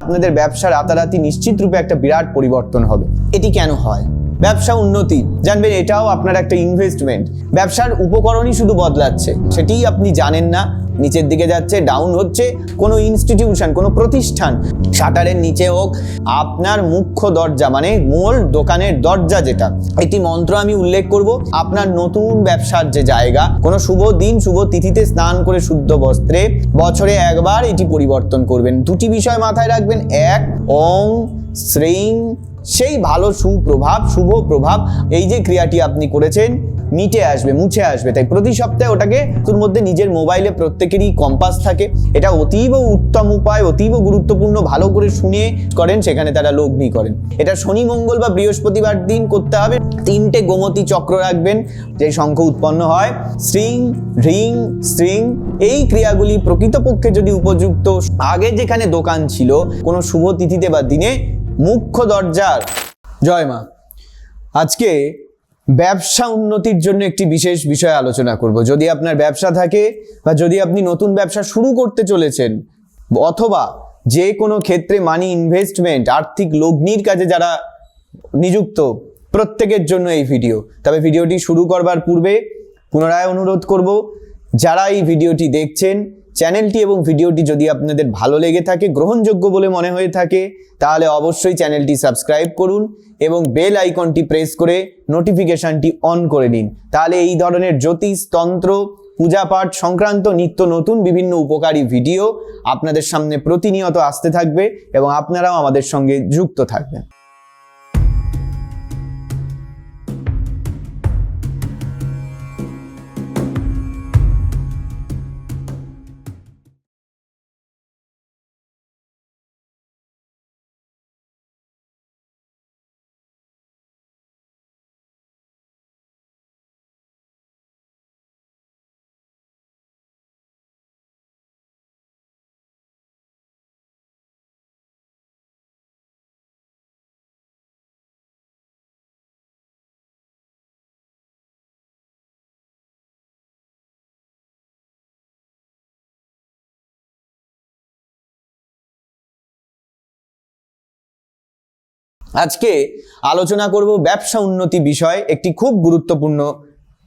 আপনাদের ব্যবসা রাতারাতি নিশ্চিত রূপে একটা বিরাট পরিবর্তন হবে। এটি কেন হয়? ব্যবসা উন্নতি। জানবেন এটাও আপনার একটা ইনভেস্টমেন্ট ব্যবসার উপকরণই শুধু বদলাচ্ছে। সেটিই আপনি জানেন না নিচের দিকে যাচ্ছে ডাউন হচ্ছে, কোনো ইনস্টিটিউশন কোনো প্রতিষ্ঠান। শাটারের নিচে হোক, আপনার মুখ্য দরজা মানে মূল দোকানের দরজা যেটা একটি মন্ত্র আমি উল্লেখ করব, আপনার নতুন ব্যবসার যে জায়গা, কোনো শুভ দিন, শুভ তিথিতে স্নান করে শুদ্ধ বস্ত্রে, বছরে একবার এটি পরিবর্তন করবেন। দুটি বিষয় মাথায় রাখবেন, এক অং শ্রেং, সেই ভালো সুপ্রভাব, শুভ প্রভাব, এই যে ক্রিয়াটি আপনি করেছেন মিটে আসবে, মুছে আসবে। তাই প্রতি সপ্তাহে ওটাকে তোর মধ্যে নিজের মোবাইলে প্রত্যেকেরই কম্পাস থাকে। এটা অতীব উত্তম উপায়, অতীব গুরুত্বপূর্ণ, ভালো করে শুনে করেন, সেখানে তারা লগ্নি করেন। এটা শনি, মঙ্গল বা বৃহস্পতিবার দিন করতে হবে। তিনটে গোমতী চক্র রাখবেন, যে শঙ্খ উৎপন্ন হয়। শ্রিং রিং, স্ট্রিং, এই ক্রিয়াগুলি প্রকৃতপক্ষে যদি উপযুক্ত। আগে যেখানে দোকান ছিল, কোনো শুভ তিথিতে বা দিনে, মুখ্য দরজার। জয় মা। আজকে ব্যবসা উন্নতির জন্য একটি বিশেষ বিষয় আলোচনা করব। যদি আপনার ব্যবসা থাকে বা যদি আপনি নতুন ব্যবসা শুরু করতে চলেছেন, অথবা যে কোনো ক্ষেত্রে মানি ইনভেস্টমেন্ট আর্থিক লগ্নির কাজে যারা নিযুক্ত, প্রত্যেকের জন্য এই ভিডিও তবে ভিডিওটি শুরু করবার পূর্বে পুনরায় অনুরোধ করব, যারা এই ভিডিওটি দেখছেন চ্যানেলটি এবং ভিডিওটি যদি আপনাদের ভালো লেগে থাকে, গ্রহণযোগ্য বলে মনে হয়ে থাকে, তাহলে অবশ্যই চ্যানেলটি সাবস্ক্রাইব করুন এবং বেল আইকনটি প্রেস করে নোটিফিকেশনটি অন করে নিন। তাহলে এই ধরনের জ্যোতিষ, তন্ত্র পূজাপাঠ সংক্রান্ত নিত্য নতুন বিভিন্ন উপকারী ভিডিও আপনাদের সামনে প্রতিনিয়ত আসতে থাকবে এবং আপনারাও আমাদের সঙ্গে যুক্ত থাকবেন। আজকে আলোচনা করব ব্যবসা উন্নতি বিষয়। একটি খুব গুরুত্বপূর্ণ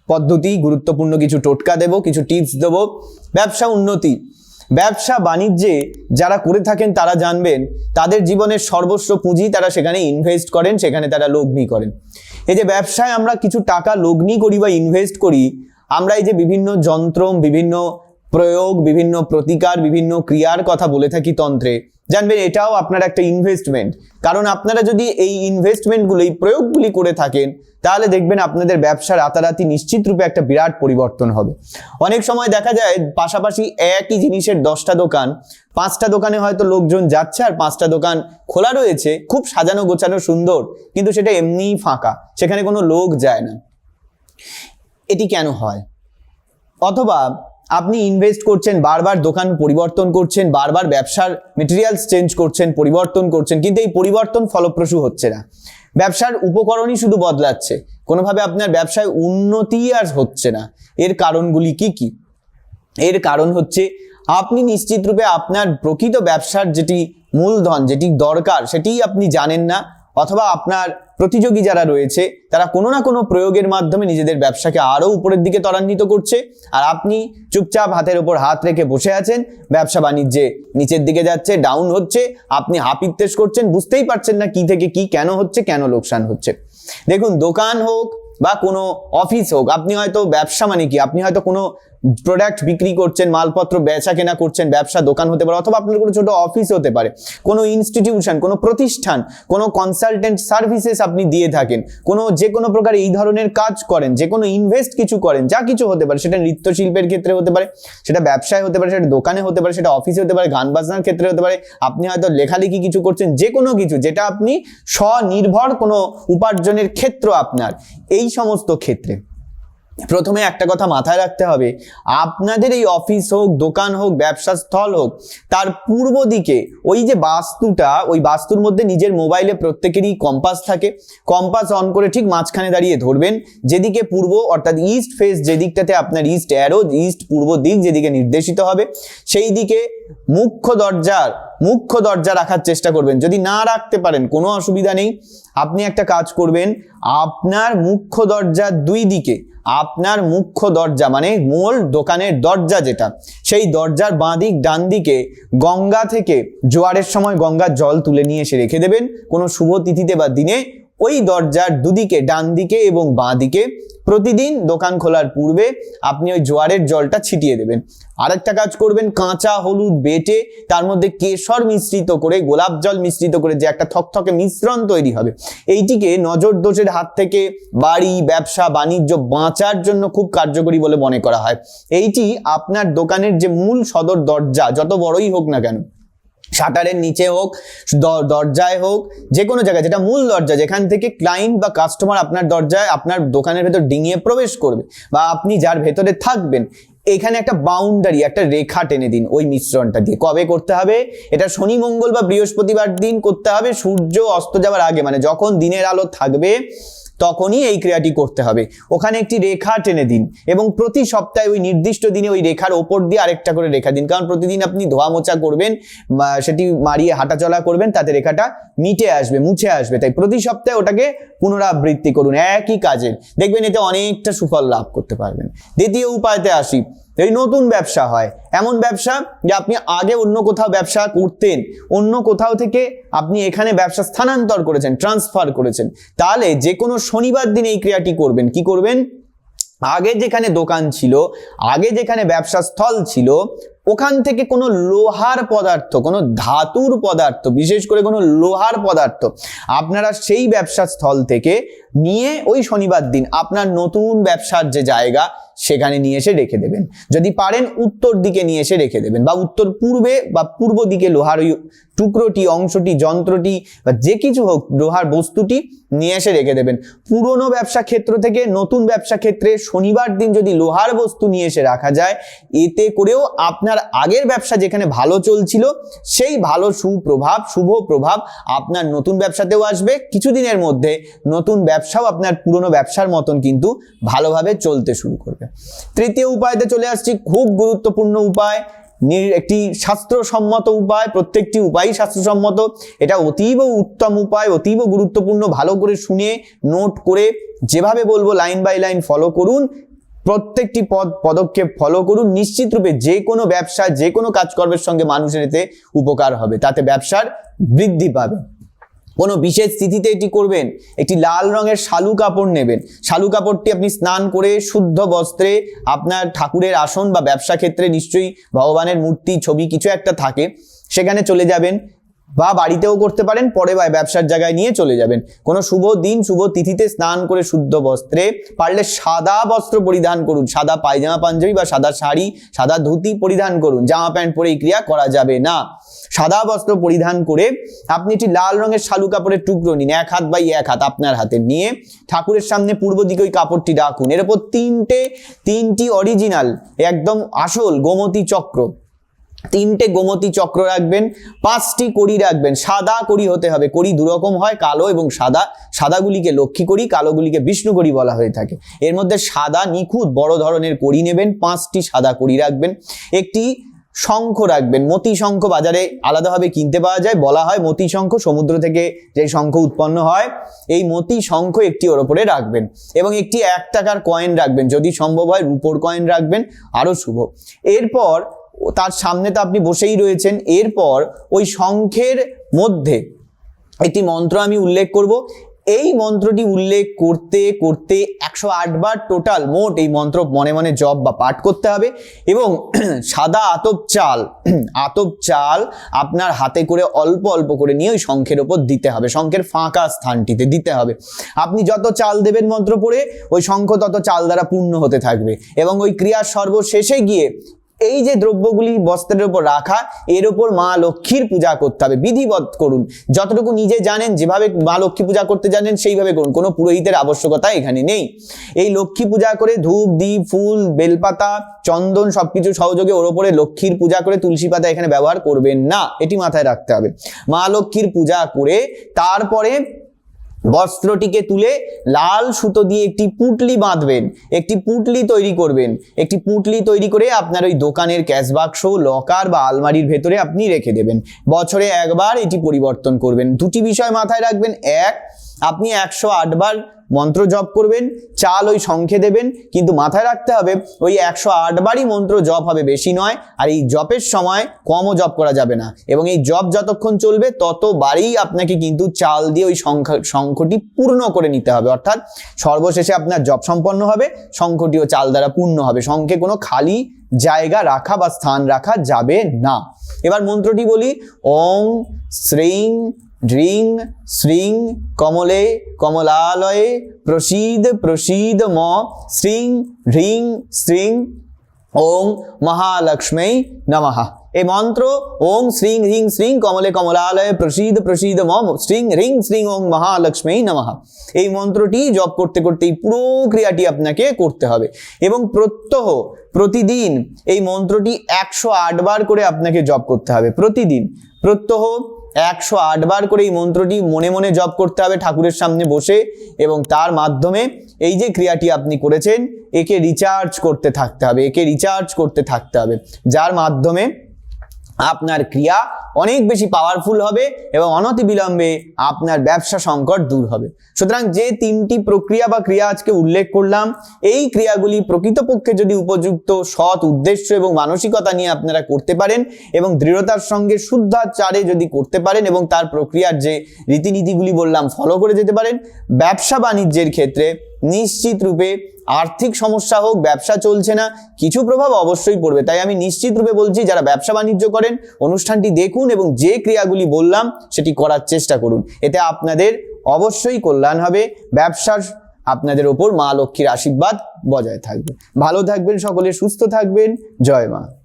পদ্ধতি, গুরুত্বপূর্ণ কিছু টোটকা দেব, কিছু টিপস দেব। ব্যবসা উন্নতি। ব্যবসা বাণিজ্যে যারা করে থাকেন, তারা জানবেন, তাদের জীবনের সর্বস্ব পুঁজি তারা সেখানে ইনভেস্ট করেন, সেখানে তারা লগ্নি করেন। এই যে ব্যবসায় আমরা কিছু টাকা লগ্নি করি বা ইনভেস্ট করি, আমরা এই যে বিভিন্ন যন্ত্র, বিভিন্ন প্রয়োগ, বিভিন্ন প্রতিকার, বিভিন্ন ক্রিয়ার কথা বলে থাকি তন্ত্রে। জানবেন এটাও আপনার একটা ইনভেস্টমেন্ট কারণ আপনারা যদি এই ইনভেস্টমেন্টগুলো এই প্রয়োগগুলি করে থাকেন, তাহলে দেখবেন আপনাদের ব্যবসা রাতারাতি নিশ্চিত রূপে একটা বিরাট পরিবর্তন হবে। অনেক সময় দেখা যায়, পাশাপাশি একই জিনিসের দশটা দোকান, পাঁচটা দোকানে হয়তো লোকজন যাচ্ছে আর পাঁচটা দোকান খোলা রয়েছে, খুব সাজানো গোছানো সুন্দর, কিন্তু সেটা এমনিই ফাঁকা, সেখানে কোনো লোক যায় না। এটি কেন হয়? অথবা আপনি ইনভেস্ট করছেন, বারবার দোকান পরিবর্তন করছেন, বারবার ব্যবসার মেটেরিয়ালস চেঞ্জ করছেন, পরিবর্তন করছেন, কিন্তু এই পরিবর্তন ফলপ্রসূ হচ্ছে না। ব্যবসার উপকরণই শুধু বদলাচ্ছে। কোনোভাবে আপনার ব্যবসায় উন্নতি আর হচ্ছে না। এর কারণগুলি কি কি? এর কারণ হচ্ছে, আপনি নিশ্চিত রূপে আপনার প্রকৃত ব্যবসার যেটি মূলধন, যেটি দরকার, সেটিই আপনি জানেন না, অথবা আপনার প্রতিযোগী যারা রয়েছে, তারা কোনো না কোনো প্রয়োগের মাধ্যমে নিজেদের ব্যবসাকে আরও উপরের দিকে ত্বরান্বিত করছে। আর আপনি চুপচাপ হাতের ওপর হাত রেখে বসে আছেন, ব্যবসা বাণিজ্যে নিচের দিকে যাচ্ছে ডাউন হচ্ছে, আপনি হাপিত্তেশ করছেন, বুঝতেই পারছেন না কি থেকে কি কেন হচ্ছে, কেন লোকসান হচ্ছে। দেখুন, দোকান হোক বা কোনো অফিস হোক, আপনি হয়তো ব্যবসা মানে কি? আপনি হয়তো কোনো প্রোডাক্ট বিক্রি করছেন, মালপত্র বেচা কেনা করছেন, ব্যবসা দোকান হতে পারে অথবা আপনার কোনো ছোট অফিস হতে পারে। কোনো ইনস্টিটিউশন কোনো প্রতিষ্ঠান, কোনো কনসালটেন্ট সার্ভিসেস আপনি দিয়ে থাকেন। কোনো যে কোনো প্রকার এই ধরনের কাজ করেন যে কোনো ইনভেস্ট কিছু করেন, যা কিছু হতে পারে। সেটা নৃত্যশিল্পের ক্ষেত্রে হতে পারে, সেটা ব্যবসায় হতে পারে, সেটা দোকানে হতে পারে, সেটা অফিসে হতে পারে, গান বাজনার ক্ষেত্রে হতে পারে। আপনি হয়তো লেখালেখি কিছু করছেন যে কোনো কিছু, যেটা আপনি স্বনির্ভর কোনো উপার্জনের ক্ষেত্র আপনার। এই সমস্ত ক্ষেত্রে। প্রথমে একটা কথা মাথায় রাখতে হবে, আপনাদের এই অফিস হোক, দোকান হোক, ব্যবসা স্থল হোক, তার পূর্ব দিকে ওই যে বাস্তুটা, ওই বাস্তুর মধ্যে নিজের মোবাইলে প্রত্যেকেরই কম্পাস থাকে কম্পাস অন করে ঠিক মাঝখানে দাঁড়িয়ে ধরবেন, যেদিকে পূর্ব অর্থাৎ ইস্ট ফেস যে দিকটাতে আপনার ইস্ট অ্যারো ইস্ট পূর্ব দিক যেদিকে নির্দেশিত হবে, সেই দিকে মুখ্য দরজার মুখ্য দরজা রাখার চেষ্টা করবেন। যদি না রাখতে পারেন, কোনো অসুবিধা নেই। আপনি একটা কাজ করবেন, আপনার মুখ্য দরজার দুই দিকে আপনার মুখ্য দরজা মানে মূল দোকানের দরজা যেটা, সেই দরজার বাঁ দিক, ডান দিকে গঙ্গা থেকে জোয়ারের সময় গঙ্গার জল তুলে নিয়ে এসে রেখে দেবেন। কোনো শুভ তিথিতে বা দিনে ওই দরজার দুদিকে, ডান দিকে এবং বাঁ দিকে প্রতিদিন দোকান খোলার পূর্বে আপনি ওই জোয়ারের জলটা ছিটিয়ে দেবেন। আরেকটা কাজ করবেন, কাঁচা, হলুদ, বেটে, তার মধ্যে কেশর মিশ্রিত করে, গোলাপ জল মিশ্রিত করে যে একটা থকথকে মিশ্রণ তৈরি হবে, এইটিকে নজর দোষের হাত থেকে বাড়ি, ব্যবসা, বাণিজ্য বাঁচার জন্য খুব কার্যকরী বলে মনে করা হয়। এইটি আপনার দোকানের যে মূল সদর দরজা, যত বড়ই হোক না কেন শাটারের নিচে হোক দরজায় হোক, যে কোনো জায়গায়, যেটা মূল দরজা, যেখান থেকে ক্লায়েন্ট বা কাস্টমার আপনার দরজায়, আপনার দোকানের ভেতর ডিঙিয়ে প্রবেশ করবে বা আপনি যার ভেতরে থাকবেন, এখানে একটা বাউন্ডারি একটা রেখা টেনে দিন ওই মিশ্রণটা দিয়ে। কবে করতে হবে? এটা শনি, মঙ্গল বা বৃহস্পতিবার দিন করতে হবে। সূর্য অস্ত যাওয়ার আগে মানে যখন দিনের আলো থাকবে তখনই এই ক্রিয়াটি করতে হবে। ওখানে একটি রেখা টেনে দিন এবং প্রতি সপ্তাহে ওই নির্দিষ্ট দিনে ওই রেখার ওপর দিয়ে আরেকটা করে রেখা দিন। কারণ প্রতিদিন আপনি ধোয়া মোচা করবেন সেটি মারিয়ে হাঁটাচলা করবেন, তাতে রেখাটা মিটে আসবে, মুছে আসবে। তাই প্রতি সপ্তাহে ওটাকে পুনরাবৃত্তি করুন। একই কাজের। দেখবেন এতে অনেকটা সুফল লাভ করতে পারবেন। দ্বিতীয় উপায়তে আসি। এই নতুন ব্যবসা হয়। এমন ব্যবসা যে আপনি আগে অন্য কোথাও ব্যবসা করতেন, অন্য কোথাও থেকে আপনি এখানে ব্যবসা স্থানান্তর করেছেন ট্রান্সফার করেছেন। তাহলে যে কোনো শনিবার দিন এই ক্রিয়াটি করবেন। কি করবেন? আগে যেখানে দোকান ছিল, আগে যেখানে ব্যবসা স্থল ছিল ওখান থেকে কোনো লোহার পদার্থ, কোনো ধাতুর পদার্থ, বিশেষ করে কোনো লোহার পদার্থ আপনারা সেই ব্যবসা স্থল থেকে নিয়ে ওই শনিবার দিন আপনার নতুন ব্যবসার যে জায়গা সেখানে নিয়ে এসে রেখে দেবেন। যদি পারেন উত্তর দিকে নিয়ে এসে রেখে দেবেন বা উত্তর পূর্বে বা পূর্ব দিকে লোহার ওই টুকরোটি, অংশটি, যন্ত্রটি বা যে কিছু হোক লোহার বস্তুটি নিয়ে এসে রেখে দেবেন। পুরনো ব্যবসা ক্ষেত্র থেকে নতুন ব্যবসা ক্ষেত্রে শনিবার দিন যদি লোহার বস্তু নিয়ে এসে রাখা যায়, এতে করেও আপনার আগের ব্যবসা যেখানে ভালো চলছিল, সেই ভালো সুপ্রভাব, শুভ প্রভাব আপনার নতুন ব্যবসাতেও আসবে। কিছুদিনের মধ্যে নতুন ব্যবসাও আপনার পুরনো ব্যবসার মতন কিন্তু ভালোভাবে চলতে শুরু করবে। তৃতীয় উপায়তে চলে আসছি, খুব গুরুত্বপূর্ণ উপায় একটি শাস্ত্রসম্মত উপায়, প্রত্যেকটি উপায়ই শাস্ত্রসম্মত। এটা অতীব উত্তম উপায়, অতীব গুরুত্বপূর্ণ। ভালো করে শুনে, নোট করে যেভাবে বলব, লাইন বাই লাইন ফলো করুন। প্রত্যেকটি পদ, পদক্ষেপ ফলো করুন। নিশ্চিত রূপে যে কোনো ব্যবসা, যে কোনো কাজকর্মের সঙ্গে মানুষের এতে উপকার হবে। তাতে ব্যবসার বৃদ্ধি পাবে। কোনো বিশেষ স্থিতিতে এটি করবেন। একটি লাল রঙের শালু কাপড় নেবেন। শালু কাপড়টি আপনি স্নান করে শুদ্ধ বস্ত্রে আপনার ঠাকুরের আসন বা ব্যবসা ক্ষেত্রে নিশ্চয়ই ভগবানের মূর্তি, ছবি কিছু একটা থাকে। সেখানে চলে যাবেন। বা বাড়িতেও করতে পারেন, পরে বা ব্যবসার জায়গায় নিয়ে চলে যাবেন। কোনো শুভ দিন, শুভ তিথিতে স্নান করে শুদ্ধ বস্ত্রে পারলে সাদা বস্ত্র পরিধান করুন। সাদা পায়জামা, পাঞ্জাবি বা সাদা শাড়ি, সাদা ধুতি পরিধান করুন। জামা প্যান্ট পরে এই ক্রিয়া করা যাবে না। সাদা বস্ত্র পরিধান করে আপনি একটি লাল রঙের শালু কাপড়ের টুকরো নিন, এক হাত বাই এক হাত আপনার হাতে নিয়ে ঠাকুরের সামনে পূর্ব দিকে ওই কাপড়টি রাখুন এর উপর তিনটে, তিনটি অরিজিনাল একদম আসল গোমতী চক্র। তিনটে গোমতী চক্র রাখবেন, পাঁচটি কড়ি রাখবেন, সাদা কড়ি হতে হবে। কড়ি দুরকম হয়, কালো এবং সাদা। সাদাগুলিকে লক্ষ্মী কড়ি, কালোগুলিকে বিষ্ণু কড়ি বলা হয়ে থাকে। এর মধ্যে সাদা নিখুঁত বড় ধরনের কড়ি নেবেন, পাঁচটি সাদা কড়ি রাখবেন। একটি শঙ্খ রাখবেন, মতি শঙ্খ বাজারে আলাদাভাবে কিনতে পাওয়া যায়। বলা হয় মতি শঙ্খ, সমুদ্র থেকে যে শঙ্খ উৎপন্ন হয়, এই মতি শঙ্খ একটি ওর ওপরে রাখবেন। এবং একটি এক টাকার কয়েন রাখবেন, যদি সম্ভব হয় রুপোর কয়েন রাখবেন, আরও শুভ। এরপর তার সামনে তো আপনি বসেই রয়েছেন। এরপর ওই শঙ্খের মধ্যে একটি মন্ত্র আমি উল্লেখ করব। এই মন্ত্রটি উল্লেখ করতে করতে একশো আট বার টোটাল মোট এই মন্ত্র মনে মনে জপ বা পাঠ করতে হবে এবং সাদা আতপ চাল আতপ চাল আপনার হাতে করে অল্প অল্প করে নিয়ে ওই শঙ্খের ওপর দিতে হবে। শঙ্খের ফাঁকা স্থানটিতে দিতে হবে। আপনি যত চাল দেবেন মন্ত্র পড়ে, ওই শঙ্খ তত চাল দ্বারা পূর্ণ হতে থাকবে এবং ওই ক্রিয়ার সর্বশেষে গিয়ে এই যে দ্রব্যগুলি বস্ত্রের উপর রাখা, এর উপর মা লক্ষ্মীর পূজা করতে হবে। বিধিবৎ করুন। যতটুকু নিজে জানেন, যেভাবে মা লক্ষ্মী পূজা করতে জানেন, সেইভাবে করুন। কোনো পুরোহিতের আবশ্যকতা এখানে নেই। এই লক্ষ্মী পূজা করে ধূপ দ্বীপ ফুল, বেলপাতা, চন্দন সবকিছু সহযোগে ওর ওপরে লক্ষ্মীর পূজা করে তুলসী পাতা এখানে ব্যবহার করবেন না। এটি মাথায় রাখতে হবে। মা লক্ষ্মীর পূজা করে তারপরে বস্ত্রটিকে তুলে লাল সুতো দিয়ে একটি পুটলি বাঁধবেন, একটি পুটলি তৈরি করবেন, একটি পুটলি তৈরি করে আপনার ওই দোকানের ক্যাশ বাক্স, লকার বা আলমারির ভেতরে আপনি রেখে দেবেন। বছরে একবার এটি পরিবর্তন করবেন। দুটি বিষয় মাথায় রাখবেন। এক, আপনি একশো আটবার মন্ত্র জপ করবেন, চাল ওই সংখ্যে দেবেন, কিন্তু মাথায় রাখতে হবে ওই একশো আটবারই মন্ত্র জপ হবে বেশি নয়, আর এই জপের সময় কমও জপ করা যাবে না। এবং এই জপ যতক্ষণ চলবে, ততবারই আপনাকে কিন্তু চাল দিয়ে ওই সংখ্যা সংখ্যটি পূর্ণ করে নিতে হবে। অর্থাৎ সর্বশেষে আপনার জপ সম্পন্ন হবে সংখ্যটিও চাল দ্বারা পূর্ণ হবে। সংখ্যে কোনো খালি জায়গা রাখা বা স্থান রাখা যাবে না। এবার মন্ত্রটি বলি, ওং শ্রীং ড্রিং শ্রীং, কমলে, কমলালয়ে, প্রসীদ প্রসীদ ম, শ্রীং হ্রিং শ্রীং, ওং মহালক্ষ্মী নমঃ। এই মন্ত্র, ওং, শ্রীং হ্রিং শ্রীং, কমলে, কমলালয়ে, প্রসীদ প্রসীদ মম শ্রীং হ্রিং শ্রীং, ওং মহালক্ষ্মী নমঃ। এই মন্ত্রটি জপ করতে করতে এই পুরো ক্রিয়াটি আপনাকে করতে হবে। এবং প্রত্যহ প্রতিদিন এই মন্ত্রটি একশো আট বার করে আপনাকে জপ করতে হবে প্রতিদিন। প্রত্যহ একশো বার করে এই মন্ত্রটি মনে মনে জপ করতে হবে ঠাকুরের সামনে বসে এবং তার মাধ্যমে এই যে ক্রিয়াটি আপনি করেছেন, একে রিচার্জ করতে থাকতে হবে, একে রিচার্জ করতে থাকতে হবে। যার মাধ্যমে আপনার ক্রিয়া অনেক বেশি পাওয়ারফুল হবে এবং অনতিবিলম্বে আপনার ব্যবসা সংকট দূর হবে। সুতরাং যে তিনটি প্রক্রিয়া বা ক্রিয়া আজকে উল্লেখ করলাম, এই ক্রিয়াগুলি প্রকৃতপক্ষে যদি উপযুক্ত, সৎ উদ্দেশ্য এবং মানসিকতা নিয়ে আপনারা করতে পারেন এবং দৃঢ়তার সঙ্গে শুদ্ধাচারে যদি করতে পারেন এবং তার প্রক্রিয়ার যে রীতিনীতিগুলি বললাম ফলো করে যেতে পারেন। ব্যবসা বাণিজ্যের ক্ষেত্রে নিশ্চিত রূপে আর্থিক সমস্যা হোক, ব্যবসা চলছে না, কিছু প্রভাব অবশ্যই পড়বে। তাই আমি নিশ্চিত রূপে বলছি, যারা ব্যবসা বাণিজ্য করেন, অনুষ্ঠানটি দেখুন এবং যে ক্রিয়াগুলি বললাম, সেটি করার চেষ্টা করুন। এতে আপনাদের অবশ্যই কল্যাণ হবে, ব্যবসার আপনাদের ওপর মা লক্ষ্মীর আশীর্বাদ বজায় থাকবে। ভালো থাকবেন সকলে, সুস্থ থাকবেন। জয় মা।